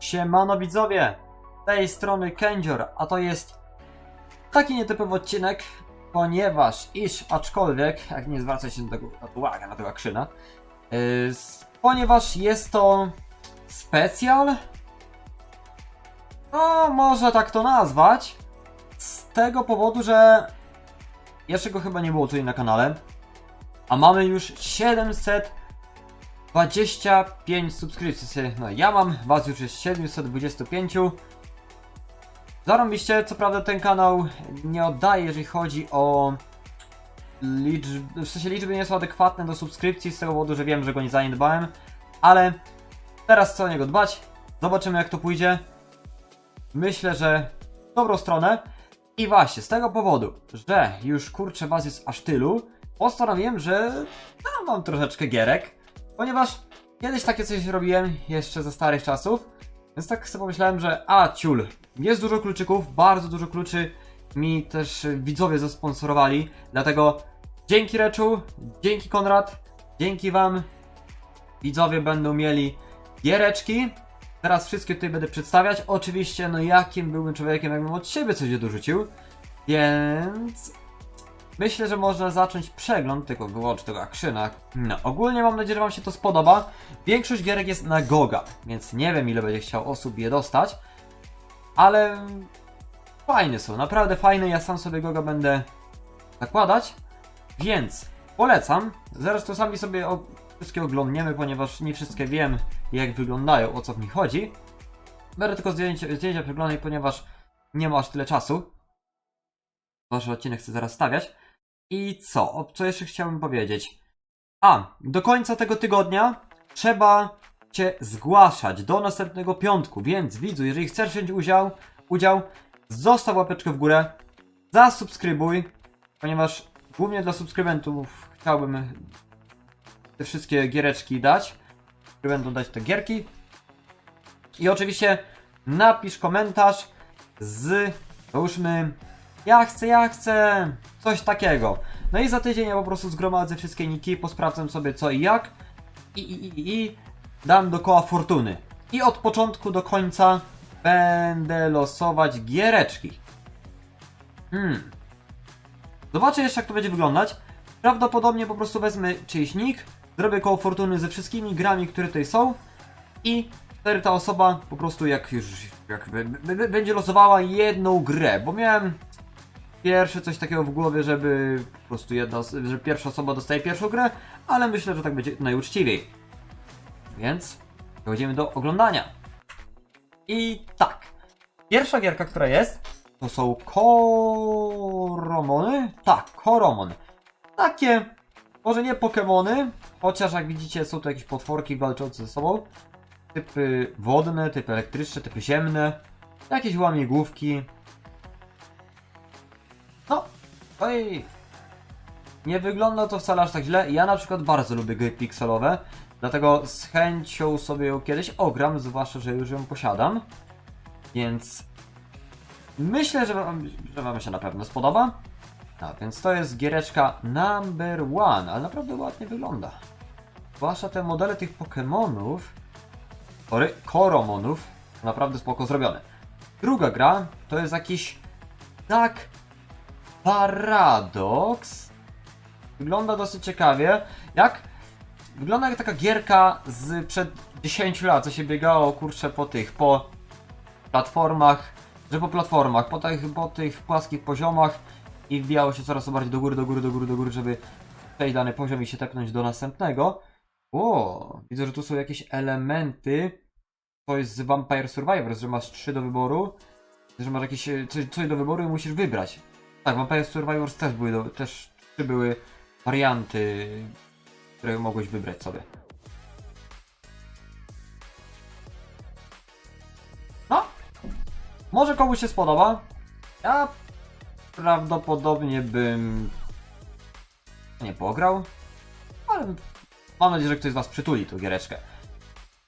Siemano widzowie, tej strony Kędzior, a to jest taki nietypowy odcinek, ponieważ iż, aczkolwiek, jak nie zwracać się na, tego, uwagę, na tego akrzyna, yy, ponieważ jest to specjal, no może tak to nazwać, z tego powodu, że jeszcze go chyba nie było tutaj na kanale, a mamy już 700 25 subskrypcji. No ja mam, was już jest 725. Zarobiście, co prawda ten kanał nie oddaje, jeżeli chodzi o liczby, w sensie liczby nie są adekwatne do subskrypcji, z tego powodu, że wiem, że go nie zaniedbałem, ale teraz chcę o niego dbać. Zobaczymy jak to pójdzie. Myślę, że w dobrą stronę. I właśnie, z tego powodu, że już kurczę was jest aż tylu, postanowiłem, że dam wam troszeczkę gierek, ponieważ kiedyś takie coś robiłem jeszcze ze starych czasów, więc tak sobie pomyślałem, że a ciul, jest dużo kluczyków, bardzo dużo kluczy mi też widzowie zasponsorowali, dlatego dzięki Reczu, dzięki Konrad, dzięki wam widzowie będą mieli giereczki. Teraz wszystkie tutaj będę przedstawiać. Oczywiście, no jakim byłbym człowiekiem, jakbym od siebie coś dorzucił. Więc myślę, że można zacząć przegląd tego wyłącz tego akrzyna. No, ogólnie mam nadzieję, że Wam się to spodoba. Większość gierek jest na Goga, więc nie wiem ile będzie chciał osób je dostać. Ale fajne są, naprawdę fajne. Ja sam sobie Goga będę zakładać. Więc polecam. Zresztą sami sobie wszystkie oglądniemy, ponieważ nie wszystkie wiem jak wyglądają, o co nich chodzi. Będę tylko zdjęcia, zdjęcia przeglądać, ponieważ nie ma aż tyle czasu. Wasz odcinek chcę zaraz stawiać. I co? O, co jeszcze chciałbym powiedzieć? A, do końca tego tygodnia trzeba Cię zgłaszać do następnego piątku, więc widzu, jeżeli chcesz wziąć udział, udział zostaw łapeczkę w górę, zasubskrybuj, ponieważ głównie dla subskrybentów chciałbym te wszystkie giereczki dać. Będą dać te gierki. I oczywiście napisz komentarz z, załóżmy, ja chcę, ja chcę, coś takiego. No i za tydzień ja po prostu zgromadzę wszystkie niki, posprawdzam sobie co i jak i, i, i, i dam do koła fortuny. I od początku do końca będę losować giereczki. Hmm. Zobaczę jeszcze jak to będzie wyglądać. Prawdopodobnie po prostu wezmę czyjś nick, zrobię koło fortuny ze wszystkimi grami, które tutaj są i wtedy ta osoba po prostu jak już jak będzie losowała jedną grę, bo miałem pierwsze coś takiego w głowie, żeby po prostu jedna, os- że pierwsza osoba dostaje pierwszą grę, ale myślę, że tak będzie najuczciwiej. Więc przechodzimy do oglądania. I tak. Pierwsza gierka, która jest, to są koromony? Tak, koromon. Takie, może nie Pokemony, chociaż jak widzicie są to jakieś potworki walczące ze sobą. Typy wodne, typy elektryczne, typy ziemne, jakieś łamigłówki. No, oj, nie wygląda to wcale aż tak źle. Ja na przykład bardzo lubię gry pixelowe, dlatego z chęcią sobie ją kiedyś ogram, zwłaszcza, że już ją posiadam. Więc myślę, że wam, że wam się na pewno spodoba. A więc to jest giereczka number one, ale naprawdę ładnie wygląda. Zwłaszcza te modele tych Pokemonów, sorry, Koromonów, naprawdę spoko zrobione. Druga gra to jest jakiś tak Paradox. Wygląda dosyć ciekawie. Jak wygląda jak taka gierka z przed 10 lat, co się biegało kurczę po tych, po platformach, że po platformach, po tych, po tych płaskich poziomach i wbijało się coraz bardziej do góry, do góry, do góry, do góry, żeby przejść dany poziom i się tepnąć do następnego. O, widzę, że tu są jakieś elementy. To jest z Vampire Survivors, że masz 3 do wyboru, że masz jakieś e, coś, coś do wyboru i musisz wybrać. Tak, Vampire Survivors też były, do, też były warianty, które mogłeś wybrać sobie. No, może komuś się spodoba. Ja prawdopodobnie bym nie pograł, ale mam nadzieję, że ktoś z Was przytuli tą giereczkę.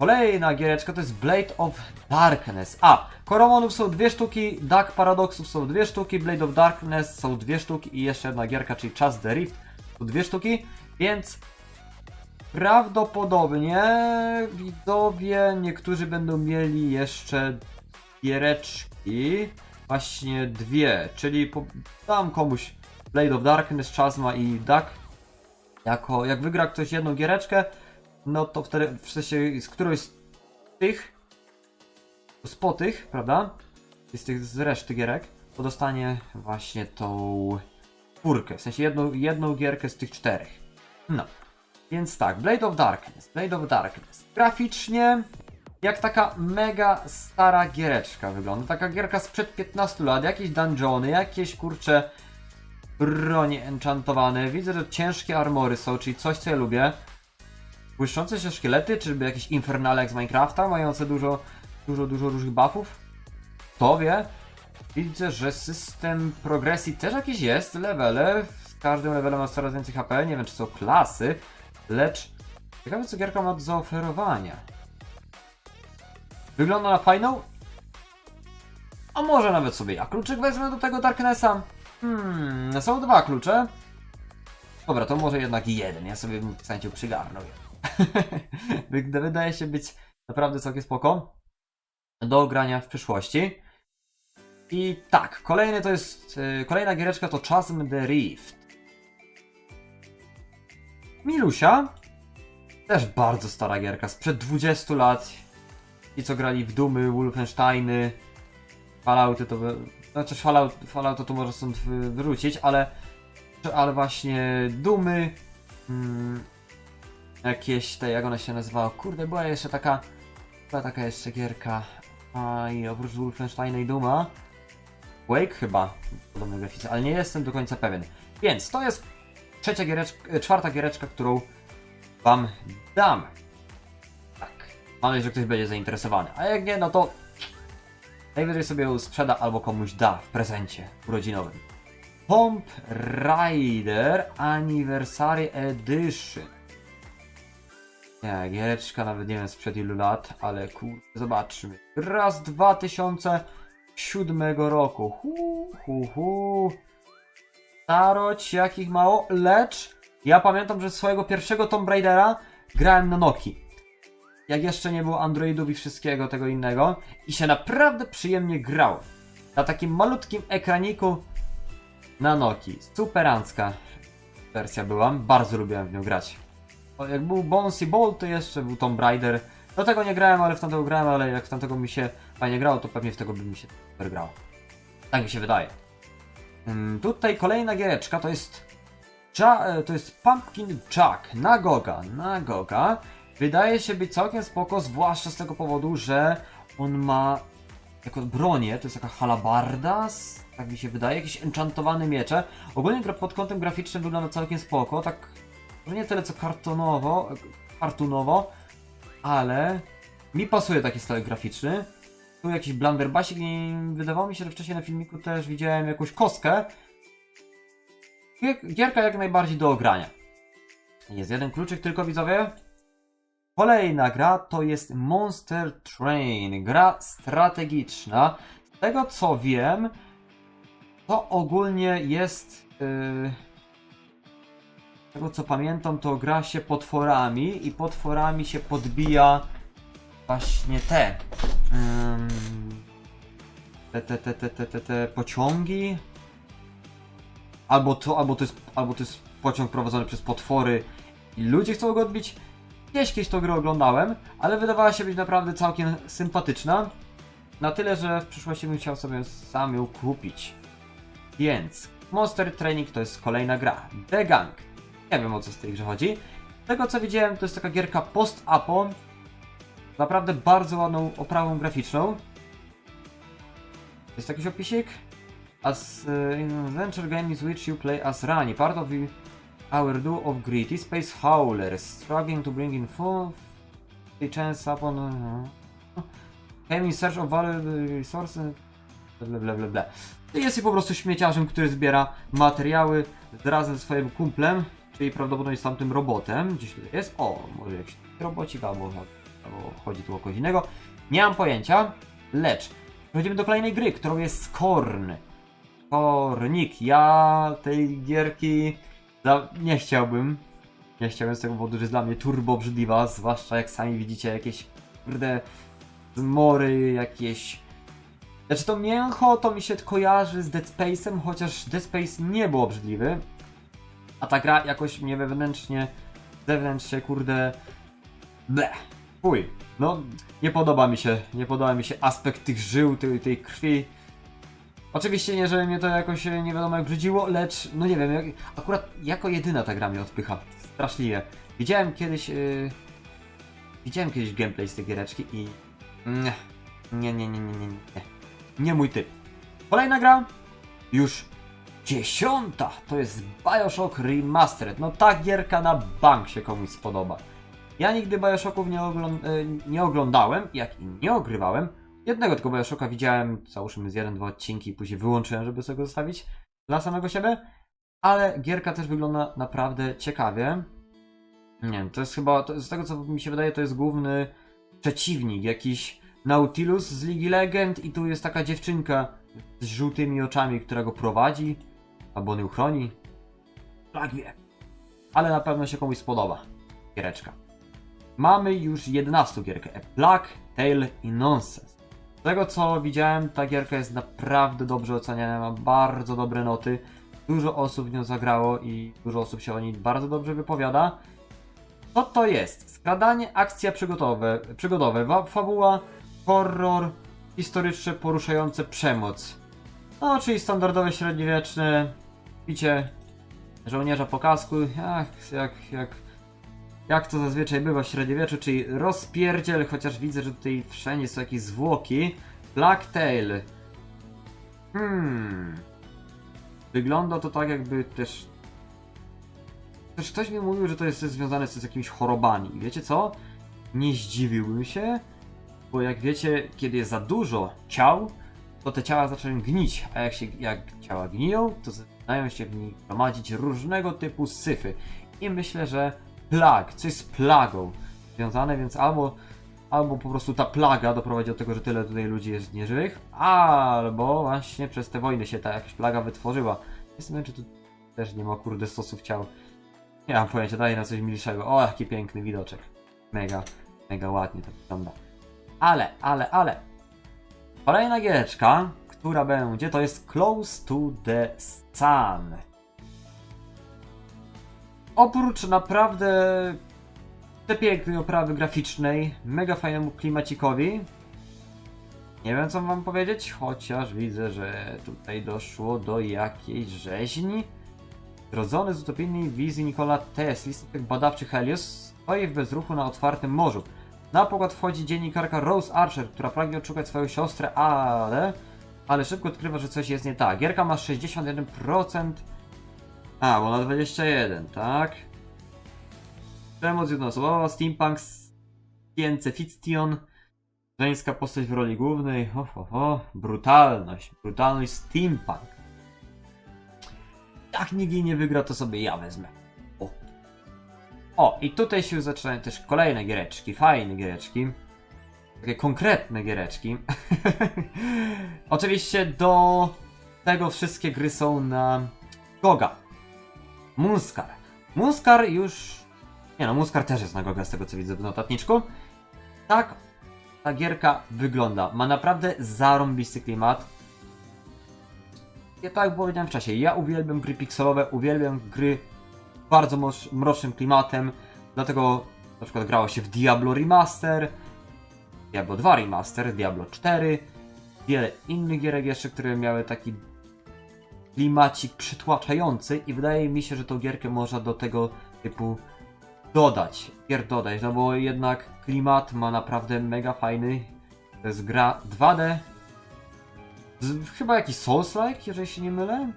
Kolejna giereczka to jest Blade of Darkness. A, Koromonów są dwie sztuki, Dark Paradoxów są dwie sztuki, Blade of Darkness są dwie sztuki i jeszcze jedna gierka, czyli Czas the Rift są dwie sztuki, więc prawdopodobnie widzowie niektórzy będą mieli jeszcze giereczki. Właśnie dwie, czyli po, dam komuś Blade of Darkness, Chasma i Duck. Jako, jak wygra ktoś jedną giereczkę, no to wtedy, w sensie z którejś z tych, z po tych, prawda? Z tych z reszty gierek, to dostanie właśnie tą czwórkę, w sensie jedną, jedną gierkę z tych czterech. No. Więc tak, Blade of Darkness, Blade of Darkness. Graficznie jak taka mega stara giereczka wygląda. Taka gierka sprzed 15 lat, jakieś dungeony, jakieś kurcze bronie enchantowane. Widzę, że ciężkie armory są, czyli coś co ja lubię. Błyszczące się szkielety, czyżby jakieś infernale jak z Minecrafta, mające dużo, dużo, dużo różnych buffów? Kto wie? Widzę, że system progresji też jakiś jest, levele. Z każdym levelem ma coraz więcej HP. Nie wiem, czy są klasy, lecz ciekawe, co gierka ma do zaoferowania. Wygląda na fajną? A może nawet sobie ja kluczyk wezmę do tego Darknessa? Hmm, są dwa klucze. Dobra, to może jednak jeden. Ja sobie bym chęcią przygarnął. Wy- Wydaje się być naprawdę całkiem spoko. Do grania w przyszłości. I tak, kolejny to jest. y, Kolejna giereczka to Chasm the Rift. Milusia. Też bardzo stara gierka, sprzed 20 lat. Ci co grali w Dumy, Wolfensteiny, Fallouty to. Znaczy Fallout, Fallout to może stąd wyrzucić, ale. Ale właśnie Dumy. Mm, jakieś te, jak ona się nazywała? Kurde, była jeszcze taka. Była taka jeszcze gierka. A i oprócz Wolfensteina i Duma. Wake chyba. Podobny grafice, ale nie jestem do końca pewien. Więc to jest trzecia giereczka, e, czwarta giereczka, którą wam dam. Tak. Mam nadzieję, że ktoś będzie zainteresowany. A jak nie, no to najwyżej sobie ją sprzeda albo komuś da w prezencie urodzinowym. Tomb Raider Anniversary Edition. Nie, giereczka nawet nie wiem sprzed ilu lat, ale kurde, zobaczmy. Raz 2007 roku. Hu, hu, hu. Starość jakich mało, lecz ja pamiętam, że swojego pierwszego Tomb Raidera grałem na Nokii. Jak jeszcze nie było Androidów i wszystkiego tego innego. I się naprawdę przyjemnie grało. Na takim malutkim ekraniku na Nokii. Superancka wersja była. Bardzo lubiłem w nią grać. Jak był Bones i Ball, to jeszcze był Tomb Raider. Do tego nie grałem, ale w tamtego grałem, ale jak w tamtego mi się fajnie grało, to pewnie w tego by mi się super grało. Tak mi się wydaje. Tutaj kolejna giereczka to jest e, to jest Pumpkin Jack na Goga, na Goga. Wydaje się być całkiem spoko, zwłaszcza z tego powodu, że on ma jako bronię, to jest taka halabarda, tak mi się wydaje, jakieś enchantowane miecze. Ogólnie pod kątem graficznym wygląda całkiem spoko, tak może nie tyle co kartonowo, kartunowo, ale mi pasuje taki styl graficzny. Tu jakiś blunderbasik i wydawało mi się, że wcześniej na filmiku też widziałem jakąś kostkę. Gier- Gierka jak najbardziej do ogrania. Jest jeden kluczyk tylko widzowie. Kolejna gra to jest Monster Train, gra strategiczna. Z tego co wiem, to ogólnie jest. Yy... Tego co pamiętam, to gra się potworami i potworami się podbija właśnie te. ym, te, te, te, te, te, te, te pociągi. Albo to, albo to jest, albo to jest pociąg prowadzony przez potwory i ludzie chcą go odbić. Gdzieś kiedyś tą grę oglądałem, ale wydawała się być naprawdę całkiem sympatyczna. Na tyle, że w przyszłości bym chciał sobie sam ją kupić. Więc Monster Training to jest kolejna gra. The Gang. Nie wiem o co z tej grze chodzi. Z tego co widziałem, to jest taka gierka post-apo. Naprawdę bardzo ładną oprawą graficzną. Jest jakiś opisik? As uh, in adventure game in which you play as Rani, part of the, our duo of gritty space howlers, struggling to bring in full chance upon uh, came in search of valuable resources bla bla bla bla. Jest po prostu śmieciarzem, który zbiera materiały razem ze swoim kumplem, czyli prawdopodobnie z tamtym robotem. Gdzieś tutaj jest. O, może jakiś robocik albo, albo chodzi tu o kogoś innego. Nie mam pojęcia, lecz przechodzimy do kolejnej gry, którą jest Skorn. Kornik. Ja tej gierki nie chciałbym. Nie chciałem z tego powodu, że jest dla mnie turbo obrzydliwa, zwłaszcza jak sami widzicie jakieś kurde zmory, jakieś... Znaczy to mięcho to mi się kojarzy z Dead Space'em, chociaż Dead Space nie był obrzydliwy. A ta gra jakoś mnie wewnętrznie, zewnętrznie, kurde... Ble. Fuj. No, nie podoba mi się, nie podoba mi się aspekt tych żył, tej, tej krwi. Oczywiście nie, że mnie to jakoś e, nie wiadomo jak brzydziło, lecz no nie wiem, jak, akurat jako jedyna ta gra mnie odpycha. Straszliwie. Widziałem kiedyś. Yy, widziałem kiedyś gameplay z tej giereczki i. Nie, nie, nie, nie, nie, nie. Nie, nie mój typ. Kolejna gra. Już dziesiąta. To jest Bioshock Remastered. No ta gierka na bank się komuś spodoba. Ja nigdy Bioshocków nie, y, nie oglądałem, jak i nie ogrywałem. Jednego tylko Bioshocka widziałem, załóżmy z jeden, dwa odcinki, później wyłączyłem, żeby sobie go zostawić dla samego siebie. Ale gierka też wygląda naprawdę ciekawie. Nie wiem, to jest chyba, to z tego co mi się wydaje, to jest główny przeciwnik, jakiś Nautilus z Ligi Legend i tu jest taka dziewczynka z żółtymi oczami, która go prowadzi, albo on ją chroni. Tak wie. Ale na pewno się komuś spodoba. Giereczka. Mamy już 11 gierkę. A Plague, Tale i Nonsense. Z tego co widziałem, ta gierka jest naprawdę dobrze oceniana, ma bardzo dobre noty. Dużo osób w nią zagrało i dużo osób się o niej bardzo dobrze wypowiada. Co to jest? Skradanie, akcja przygodowe, przygodowe fabuła, horror, historyczne, poruszające przemoc. No, czyli standardowe średniowieczne picie żołnierza po kasku, jak, jak, jak, jak to zazwyczaj bywa w średniowieczu, czyli rozpierdziel, chociaż widzę, że tutaj wszędzie są jakieś zwłoki. Blacktail. Hmm. Wygląda to tak jakby też... Też ktoś mi mówił, że to jest związane z jakimiś chorobami. Wiecie co? Nie zdziwiłbym się, bo jak wiecie, kiedy jest za dużo ciał, to te ciała zaczynają gnić, a jak, się, jak ciała gniją, to zaczynają się w nich gromadzić różnego typu syfy. I myślę, że plag, coś z plagą związane, więc albo, albo po prostu ta plaga doprowadzi do tego, że tyle tutaj ludzi jest nieżywych, albo właśnie przez te wojny się ta jakaś plaga wytworzyła. Jestem czy tu też nie ma kurde stosów ciał. Nie mam pojęcia, daję na coś milszego. O, jaki piękny widoczek. Mega, mega ładnie to wygląda. Ale, ale, ale. Kolejna giereczka, która będzie, to jest Close to the Sun. Oprócz naprawdę przepięknej oprawy graficznej, mega fajnemu klimacikowi, nie wiem co wam powiedzieć, chociaż widzę, że tutaj doszło do jakiejś rzeźni. Zrodzony z utopijnej wizji Nikola Tesla, statek badawczy Helios, stoi w bezruchu na otwartym morzu. Na pokład wchodzi dziennikarka Rose Archer, która pragnie odszukać swoją siostrę, ale... Ale szybko odkrywa, że coś jest nie tak. Gierka ma 61%. A, bo na 21, tak? Przemoc jednoosobowa, steampunk, Science Fiction, żeńska postać w roli głównej, ho, ho, ho, brutalność, brutalność steampunk. Jak jej nie wygra, to sobie ja wezmę. O. I tutaj się zaczynają też kolejne giereczki, fajne giereczki. Takie konkretne giereczki. Oczywiście do tego wszystkie gry są na Goga. Munskar. Munskar już... Nie no, Munskar też jest na Goga z tego co widzę w notatniczku. Tak ta gierka wygląda. Ma naprawdę zarąbisty klimat. Ja tak jak powiedziałem czasie, ja uwielbiam gry pixelowe, uwielbiam gry bardzo mrocznym klimatem, dlatego na przykład grało się w Diablo Remaster, Diablo 2 Remaster, Diablo 4, wiele innych gierek jeszcze, które miały taki klimacik przytłaczający i wydaje mi się, że tą gierkę można do tego typu dodać, gier dodać, no bo jednak klimat ma naprawdę mega fajny, to jest gra 2D, z, chyba jakiś Souls-like, jeżeli się nie mylę.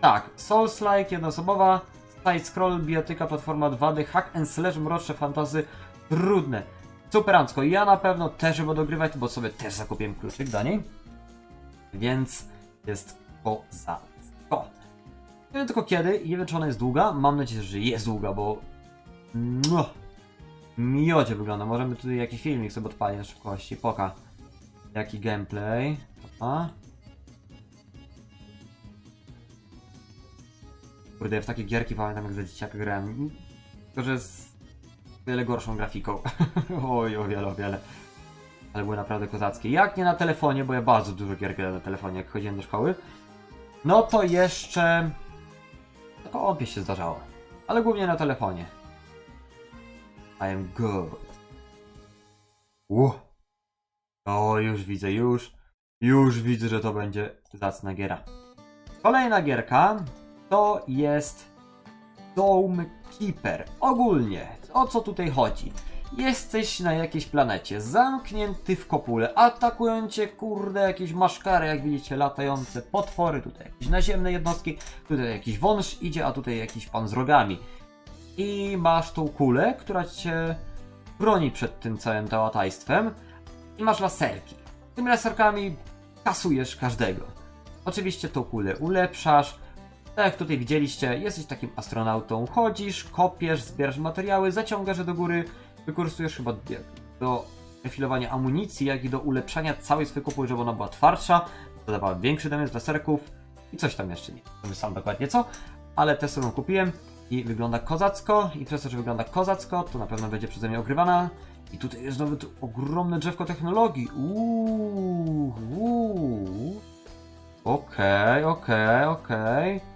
Tak, Souls-like, jednoosobowa, side-scroll, biotyka, platforma 2D, hack and slash, mroczne fantazy, trudne. Superancko, ja na pewno też będę dogrywać, bo sobie też zakupiłem kluczyk do niej. Więc jest kozacko. Nie wiem tylko kiedy nie wiem czy ona jest długa, mam nadzieję, że jest długa, bo... No, miodzie wygląda, możemy tutaj jakiś filmik sobie odpalić na szybkości, poka. Jaki gameplay. A? Kurde, w takie gierki pamiętam jak za dzieciaka grałem. tylko że z wiele gorszą grafiką. Oj, o wiele, o wiele. Ale były naprawdę kozackie. Jak nie na telefonie, bo ja bardzo dużo gier grałem na telefonie, jak chodziłem do szkoły. No to jeszcze... Tylko obie się zdarzało. Ale głównie na telefonie. I am good. Ło. O, już widzę, już. Już widzę, że to będzie zacna giera. Kolejna gierka to jest Dome Keeper. Ogólnie, o co tutaj chodzi? Jesteś na jakiejś planecie, zamknięty w kopule, atakują cię kurde jakieś maszkary, jak widzicie, latające potwory, tutaj jakieś naziemne jednostki, tutaj jakiś wąż idzie, a tutaj jakiś pan z rogami. I masz tą kulę, która cię broni przed tym całym tałataństwem i masz laserki. Tymi laserkami kasujesz każdego. Oczywiście tą kulę ulepszasz. Tak jak tutaj widzieliście, jesteś takim astronautą. Chodzisz, kopiesz, zbierasz materiały, zaciągasz je do góry, wykorzystujesz chyba do refilowania amunicji, jak i do ulepszania całej swojej kopuły, żeby ona była twardsza, dodawała większy damage z laserków i coś tam jeszcze nie. wiem sam dokładnie co, ale tę sobie kupiłem i wygląda kozacko i przez to, że wygląda kozacko, to na pewno będzie przeze mnie ogrywana. I tutaj jest nawet ogromne drzewko technologii. Uuu, uuu. Okej, okej, okej.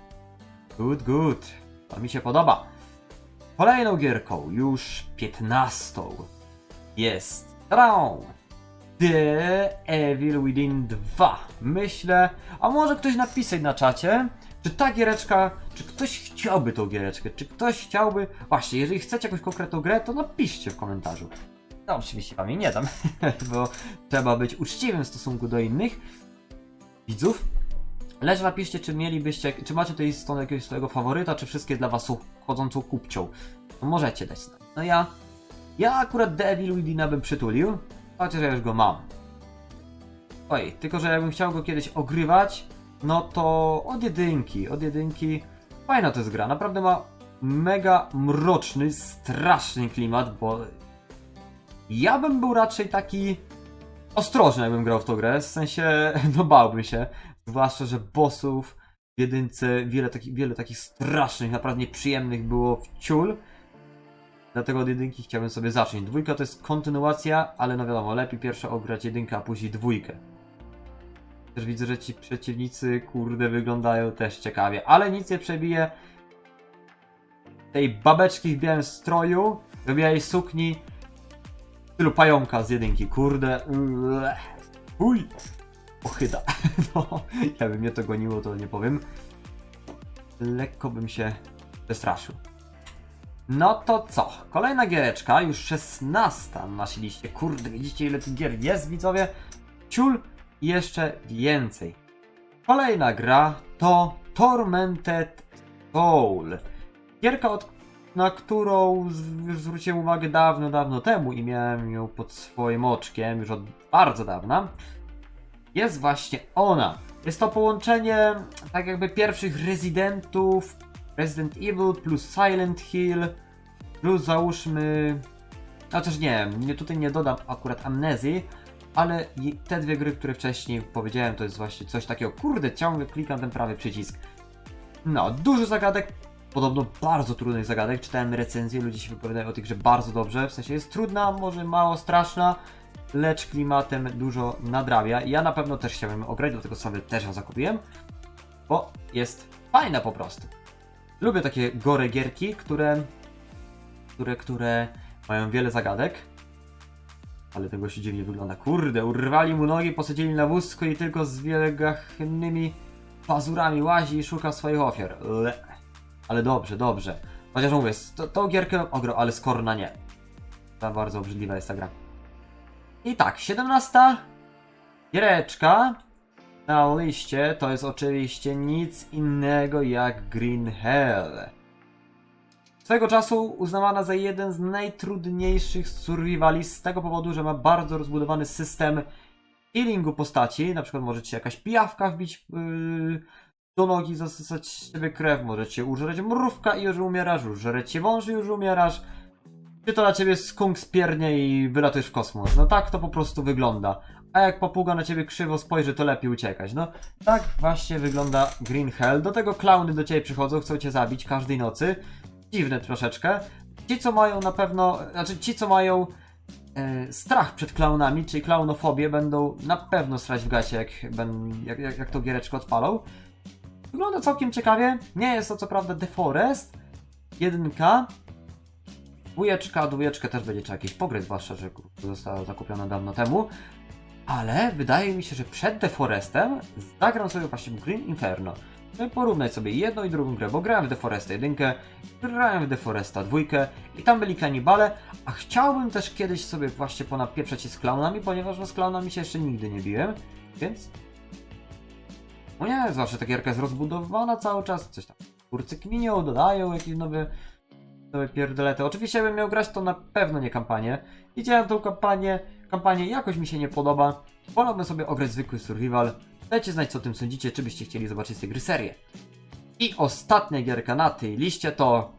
Good, good. To mi się podoba. Kolejną gierką, już 15. Jest Traum. The Evil Within 2. Myślę, a może ktoś napisać na czacie, czy ta giereczka, czy ktoś chciałby tą giereczkę, czy ktoś chciałby... Właśnie, jeżeli chcecie jakąś konkretną grę, to napiszcie w komentarzu. No oczywiście wam jej nie dam, bo trzeba być uczciwym w stosunku do innych widzów. Lecz napiszcie, czy mielibyście, czy macie tutaj stąd jakiegoś swojego faworyta, czy wszystkie dla was są chodzącą kupcią. No możecie dać znać. No ja, ja akurat Devil Within'a bym przytulił, chociaż ja już go mam. Oj, tylko że jakbym chciał go kiedyś ogrywać, no to od jedynki, od jedynki. Fajna to jest gra, naprawdę ma mega mroczny, straszny klimat, bo ja bym był raczej taki ostrożny, jakbym grał w tą grę, w sensie, no bałbym się, zwłaszcza, że bossów w jedynce wiele takich, wiele takich strasznych, naprawdę nieprzyjemnych było w ciul. Dlatego od jedynki chciałbym sobie zacząć. Dwójka to jest kontynuacja, ale no wiadomo, lepiej pierwsze ograć jedynkę, a później dwójkę. Też widzę, że ci przeciwnicy, kurde, wyglądają też ciekawie, ale nic nie przebije tej babeczki w białym stroju, w białej sukni, w stylu pająka z jedynki, kurde. ule. Ochyda. No, jakby mnie to goniło, to nie powiem. Lekko bym się przestraszył. No to co? Kolejna giereczka, już 16 na naszej liście. Kurde, widzicie ile tych gier jest, widzowie? Ciul i jeszcze więcej. Kolejna gra to Tormented Soul. Gierka, od, na którą z- zwróciłem uwagę dawno, dawno temu i miałem ją pod swoim oczkiem już od bardzo dawna. Jest właśnie ona. Jest to połączenie tak jakby pierwszych rezydentów Resident Evil plus Silent Hill plus załóżmy Chociaż nie, nie, tutaj nie dodam akurat amnezji, ale te dwie gry, które wcześniej powiedziałem, to jest właśnie coś takiego. Kurde, ciągle klikam ten prawy przycisk. No, dużo zagadek, podobno bardzo trudnych zagadek. Czytałem recenzje, ludzie się wypowiadają o tych, że bardzo dobrze. W sensie jest trudna, może mało straszna, lecz klimatem dużo nadrabia. Ja na pewno też chciałem ją ograć, dlatego sobie też ją zakupiłem, bo jest fajna po prostu. Lubię takie gore gierki, które, które, które mają wiele zagadek. Ale tego się dziwnie wygląda. Kurde, urwali mu nogi, posadzili na wózku i tylko z wielgachnymi pazurami łazi i szuka swoich ofiar. Le. Ale dobrze, dobrze. Chociaż mówię, to, tą gierkę ogro, ale skorna nie. Ta bardzo obrzydliwa jest ta gra. I tak, 17 giereczka na liście to jest oczywiście nic innego jak Green Hell. Swego czasu uznawana za jeden z najtrudniejszych survivali z tego powodu, że ma bardzo rozbudowany system healingu postaci. Na przykład może ci jakaś pijawka wbić yy, do nogi, zasysać z siebie krew, może cię użreć mrówka i już umierasz, użreć wąż i już umierasz. Czy to na ciebie skunk spiernie i wylatujesz w kosmos. No tak to po prostu wygląda. A jak papuga na ciebie krzywo spojrzy, to lepiej uciekać. No tak właśnie wygląda Green Hell. Do tego klauny do ciebie przychodzą, chcą cię zabić każdej nocy. Dziwne troszeczkę. ci, co mają na pewno, znaczy ci, co mają e, strach przed klaunami, czyli klaunofobię, będą na pewno srać w gacie, jak, ben, jak, jak, jak tą giereczkę odpalą. Wygląda całkiem ciekawie. Nie jest to co prawda The Forest. Jedynka. Dwójeczka, dwójeczkę też będzie trzeba jakiś pogryz, zwłaszcza, że została zakupiona dawno temu. Ale wydaje mi się, że przed The Forestem zagram sobie właśnie Green Inferno. No i porównać sobie jedną i drugą grę, bo grałem w The Foresta jedynkę, grałem w The Foresta dwójkę i tam byli kanibale, a chciałbym też kiedyś sobie właśnie ponapieprzać się z klaunami, ponieważ no z klaunami się jeszcze nigdy nie biłem, więc... No nie, zwłaszcza ta gierka jest rozbudowana cały czas, coś tam twórcy kminią, dodają jakieś nowe, nowe pierdolety. Oczywiście jakbym miał grać to na pewno nie kampanię. Widziałem tą kampanię, kampanię jakoś mi się nie podoba. Wolałbym sobie ograć zwykły survival. Dajcie znać co o tym sądzicie, czy byście chcieli zobaczyć z tej gry serię. I ostatnia gierka na tej liście to...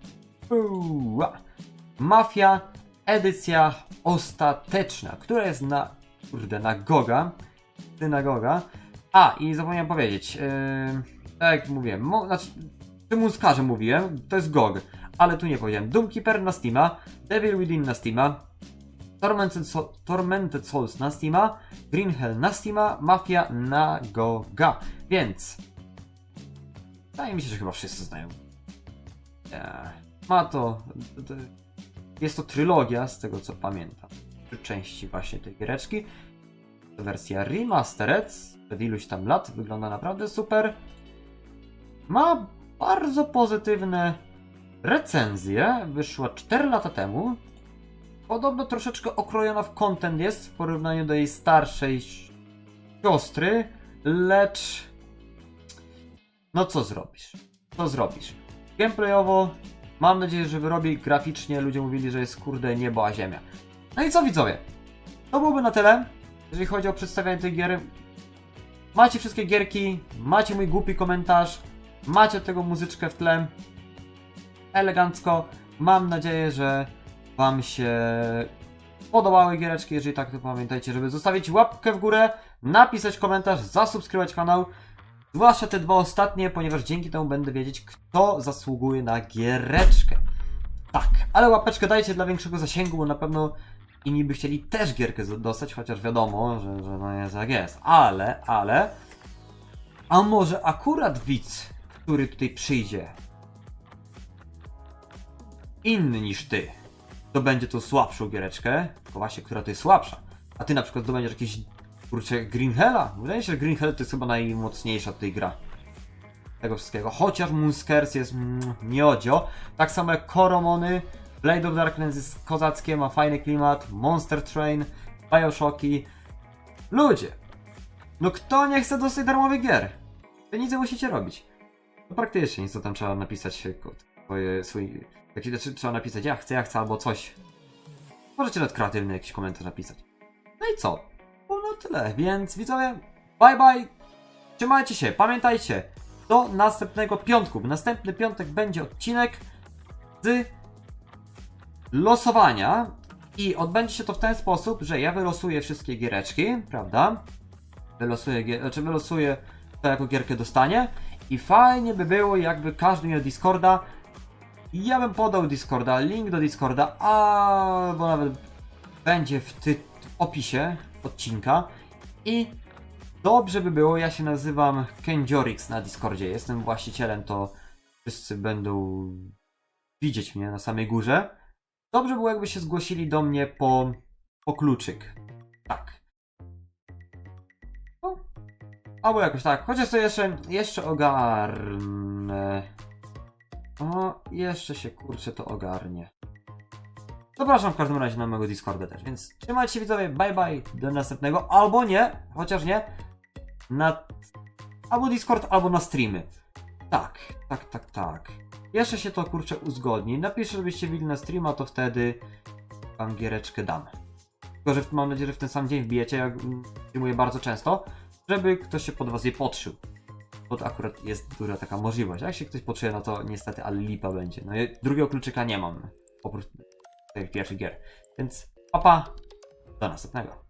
Uła. Mafia, edycja ostateczna, która jest na... Kurde, na Goga. Synagoga. A, i zapomniałem powiedzieć. Yy, tak jak mówiłem, mo, znaczy, Muskarze mówiłem, to jest GOG, ale tu nie powiedziałem. Doomkeeper na Steama, Devil Within na Steama, Tormented, Tormented Souls na Steama, Green Hell na Steama, Mafia na GOGA. Więc wydaje mi się, że chyba wszyscy znają. Eee, ma to. Jest to trylogia, z tego co pamiętam. Trzy części właśnie tej giereczki. Wersja remastered sprzed iluś tam lat. Wygląda naprawdę super. Ma bardzo pozytywne recenzje. Wyszła 4 lata temu. Podobno troszeczkę okrojona w content jest w porównaniu do jej starszej siostry, lecz no co zrobisz? Co zrobisz? Gameplayowo mam nadzieję, że wyrobi graficznie. Ludzie mówili, że jest kurde niebo a ziemia. No i co widzowie? To byłoby na tyle, jeżeli chodzi o przedstawianie tej giery. Macie wszystkie gierki, macie mój głupi komentarz, macie tego muzyczkę w tle. Elegancko. Mam nadzieję, że Wam się podobały giereczki. Jeżeli tak, to pamiętajcie, żeby zostawić łapkę w górę, napisać komentarz, zasubskrybować kanał. Zwłaszcza te dwa ostatnie, ponieważ dzięki temu będę wiedzieć, kto zasługuje na giereczkę. Tak, ale łapeczkę dajcie dla większego zasięgu, bo na pewno inni by chcieli też gierkę dostać, chociaż wiadomo, że, że no jest jak jest. Ale, ale... A może akurat widz, który tutaj przyjdzie, inny niż ty, to będzie tą słabszą giereczkę, tylko właśnie, która to jest słabsza. A ty na przykład zdobędziesz jakieś, kurczę, Green Hella? Wydaje się, że Green Hell to jest chyba najmocniejsza tutaj gra. Tego wszystkiego. Chociaż Moonskers jest mm, miodzio. Tak samo jak Koromony, Blade of Darkness jest kozackie, ma fajny klimat, Monster Train, Bioshocki. Ludzie! No kto nie chce dostać darmowych gier? To nic nie musicie robić. No praktycznie nic, co tam trzeba napisać e, kod, swoje, swój... Jak się znaczy, trzeba napisać ja chcę, ja chcę albo coś. Możecie nawet kreatywny jakiś komentarz napisać. No i co? Było na tyle, więc widzowie, bye bye! Trzymajcie się, pamiętajcie, do następnego piątku. W następny piątek będzie odcinek z losowania i odbędzie się to w ten sposób, że ja wylosuję wszystkie giereczki, prawda? Wylosuję, znaczy wylosuję to jako gierkę dostanie i fajnie by było jakby każdy miał Discorda ja bym podał Discorda, link do Discorda, albo nawet będzie w, ty- w opisie odcinka i dobrze by było, ja się nazywam Kenjorix na Discordzie, jestem właścicielem, to wszyscy będą widzieć mnie na samej górze. Dobrze było, jakby się zgłosili do mnie po, po kluczyk. Tak. No. Albo jakoś tak. Chociaż to jeszcze, jeszcze ogarnę. O, jeszcze się kurczę to ogarnie. Zapraszam w każdym razie na mojego Discorda też, więc trzymajcie się widzowie, bye bye, do następnego, albo nie, chociaż nie, na albo Discord, albo na streamy. Tak, tak, tak, tak. Jeszcze się to kurczę uzgodni. Napiszę, żebyście wbili na streama, to wtedy wam giereczkę dam. Tylko, że mam nadzieję, że w ten sam dzień wbijecie, jak mm, streamuję bardzo często, żeby ktoś się pod was je podszył. Bo to akurat jest duża taka możliwość. Jak się ktoś poczuje, no to niestety, ale lipa będzie. No i drugiego kluczyka nie mam. Oprócz tych pierwszych gier. Więc papa, do następnego.